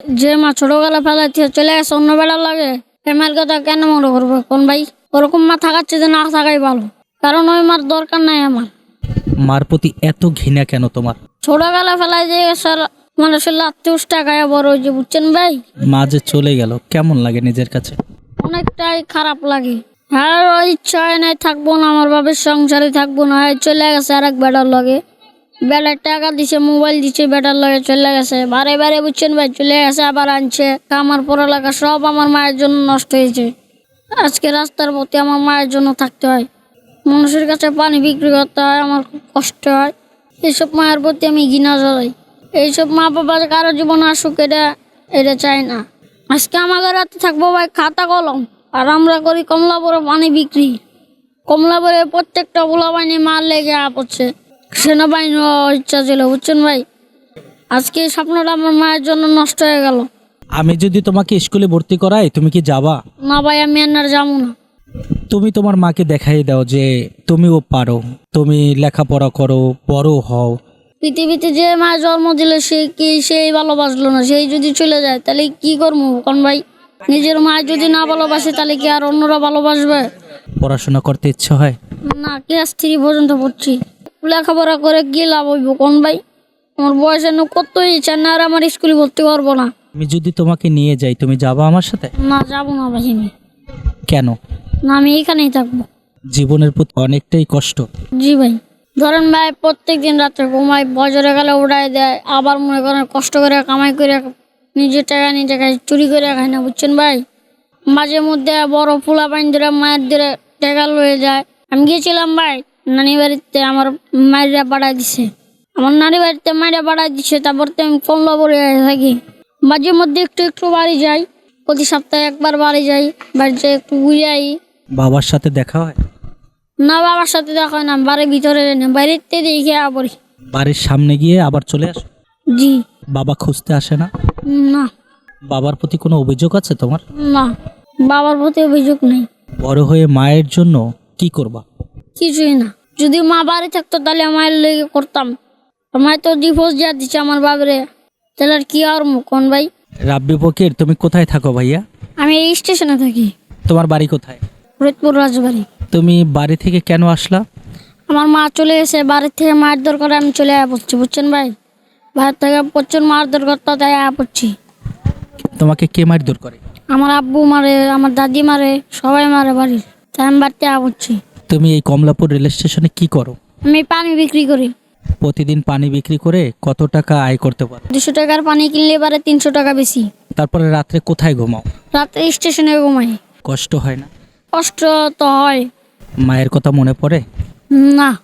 যে মা ছোটবেলা ফেলাচ্ছে চলে গেছে অন্য বেড়া লাগে। মায়ের কথা কেন মনে করব? কোন ভাই? ওরকম মা থাকাচ্ছে যে না থাকাই ভালো। কারণ ওই মার দরকার নাই আমার। মার প্রতি এত ঘৃণা কেন তোমার? ছোটবেলা ফেলায় যে স্যার মানুষের লাত্তি উষ্টা গায়ে বড় হয়েছে বুঝছেন ভাই? মা যে চলে গেল কেমন লাগে নিজের কাছে? অনেকটাই খারাপ লাগে। আর ওই ইচ্ছা হয় নাই থাকব না আমার বাবার সংসারে থাকব না চলে গেছে আর এক বেটার লগে। বেটার টাকা দিছে, মোবাইল দিছে, বেটার লগে চলে গেছে। বারে বারে বুঝছেন ভাই, চলে গেছে, আবার আনছে। আমার পড়ালেখা সব আমার মায়ের জন্য নষ্ট হয়েছে। আজকে রাস্তার প্রতি আমার মায়ের জন্য থাকতে হয়। মানুষের কাছে পানি বিক্রি করতে হয়, আমার খুব কষ্ট হয়। এইসব মায়ের প্রতি আমি ঘৃণা জড়াই। এইসব মা বাবা কারও জীবন আসুক, এটা এটা চাই না। আজকে আমাদের রাতে থাকব ভাই খাতা কলম, আর আমরা করি কমলা বড় পানি বিক্রি। কমলা বড়ে প্রত্যেকটা পোলা বাহিনী মার লেগে আপচ্ছে সেনাবাহিনী হওয়ার ইচ্ছা ছিল বুঝছেন ভাই? আজকে এই স্বপ্নটা আমার মায়ের জন্য নষ্ট হয়ে গেল। আমি যদি তোমাকে স্কুলে ভর্তি করাই তুমি কি যাবা? না ভাই আমি আর যাব না। তুমি তোমার মাকে দেখাই দাও যে তুমিও পারো তুমি লেখাপড়া করো বড় হও। পৃথিবীতে যে মা জন্ম দিল সে কি সেই ভালোবাসলো না? সেই যদি চলে যায় তাহলে কি করব? কোন ভাই নিজের মা যদি না ভালোবাসে তাহলে কি আর অন্যরা ভালোবাসবে? পড়াশোনা করতে ইচ্ছে হয়? না ক্লাস থ্রি পর্যন্ত পড়ছি। লেখাপড়া করে কি লাভ হইব কোন ভাই? আমার বয়স এনে কত ইচ্ছা না আর আমার স্কুলে ভর্তি করব না। আমি যদি তোমাকে নিয়ে যাই তুমি যাবা আমার সাথে? না যাব না ভাই আমি। কেন? না আমি এখানেই থাকব। জীবনের প্রতি অনেকটাই কষ্ট। জি ভাই। ধরেন ভাই প্রত্যেক দিন রাত্রে ঘুমাই বজরে গেলে উড়াই দেয় আবার মনে করেন কষ্ট করে কামাই করে নিজের টাকা নিজে খাই চুরি করে খাই না বুঝছেন ভাই? মাঝে মধ্যে বড় ফুলা পানি ধরে মায়ের ধরে টাকা লয়ে যায়। আমি গিয়েছিলাম ভাই নানি বাড়িতে আমার মায়েরা বাড়াই দিছে। আমার নানি বাড়িতে মায়েরা বাড়াই দিছে তারপর তো আমি কমলা পরে থাকি। মাঝে মধ্যে একটু একটু বাড়ি যাই প্রতি সপ্তাহে একবার বাড়ি যাই বাড়িতে একটু ঘুরে আই। বাবার সাথে দেখা হয়? না বাবার সাথে দেখা হয় না বাড়ির ভিতরে না বাইরেতে দেখে পড়ি। বাড়ির সামনে গিয়ে আবার চলে আসো? জি। বাবা খুঁজতে আসে না? না। বাবার প্রতি কোনো অভিযোগ আছে তোমার? না বাবার প্রতি অভিযোগ নেই। বড় হয়ে মায়ের জন্য কি করবা? কিছুই না। যদি মা বাড়ি থাকতো তাহলে মায়ের লেগে করতাম মায়ের তো ডিভোর্স যা দিচ্ছে আমার বাবারে তাহলে আর কি আর কোন ভাই? রাব্বি ফকির তুমি কোথায় থাকো ভাইয়া? আমি এই স্টেশনে থাকি। তোমার বাড়ি কোথায়? ফরিদপুর রাজবাড়ি। তুমি বাড়ি থেকে কেন আসলা? আমার মা চলে এসে বাড়ির থেকে মায়ের দরকার আমি চলে আয়া পড়ছি বুঝছেন ভাই? বাড়ির থেকে প্রচুর মার দরকার তো তাই আয়া পড়ছি। তোমাকে কে মার মারধর করে? আমার আব্বু মারে আমার দাদি মারে সবাই মারে বাড়ির তাই আমি বাড়িতে আয়া পড়ছি। তুমি এই কমলাপুর রেল স্টেশনে কি করো? আমি পানি বিক্রি করি। প্রতিদিন পানি বিক্রি করে কত টাকা আয় করতে পারো? দুশো টাকার পানি কিনলে এবারে তিনশো টাকা বেশি। তারপরে রাত্রে কোথায় ঘুমাও? রাতে স্টেশনে ঘুমাই। কষ্ট হয় না? কষ্ট তো হয়। মায়ের কথা মনে পড়ে? না।